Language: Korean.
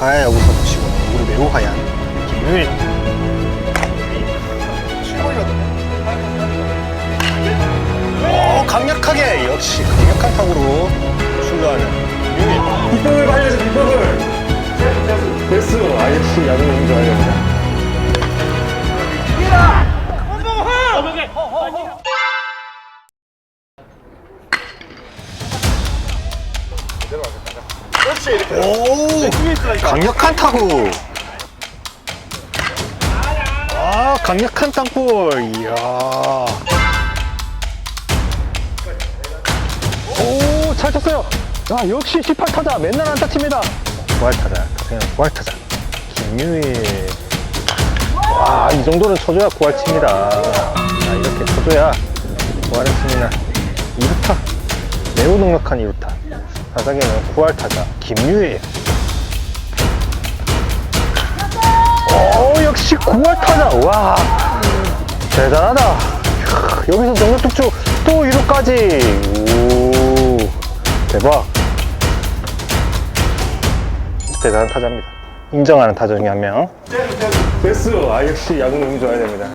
4회 여기서 보시고 얼굴이 매우 하얀 김유일 어, 강력하게. 역시 강력한 타구로 오. 강력한 타구. 아 강력한 땅볼. 이야. 오잘 쳤어요. 아 역시 18타자. 맨날 안타 칩니다. 구할타자. 그냥 구할타자. 김유일 와이 정도는 쳐줘야 구할 칩니다. 아, 이렇게 쳐줘야 구할을 칩니다 2루타. 매우 넉넉한 2루타 타석에는 9할 타자 김유일 오 역시 9할 타자. 와 대단하다. 이야, 여기서 정면 tuk주 또 2루까지. 오 대박. 대단한 타자입니다. 인정하는 타자 중에 한명. 됐어. 아 역시 야구 너무 좋아야 됩니다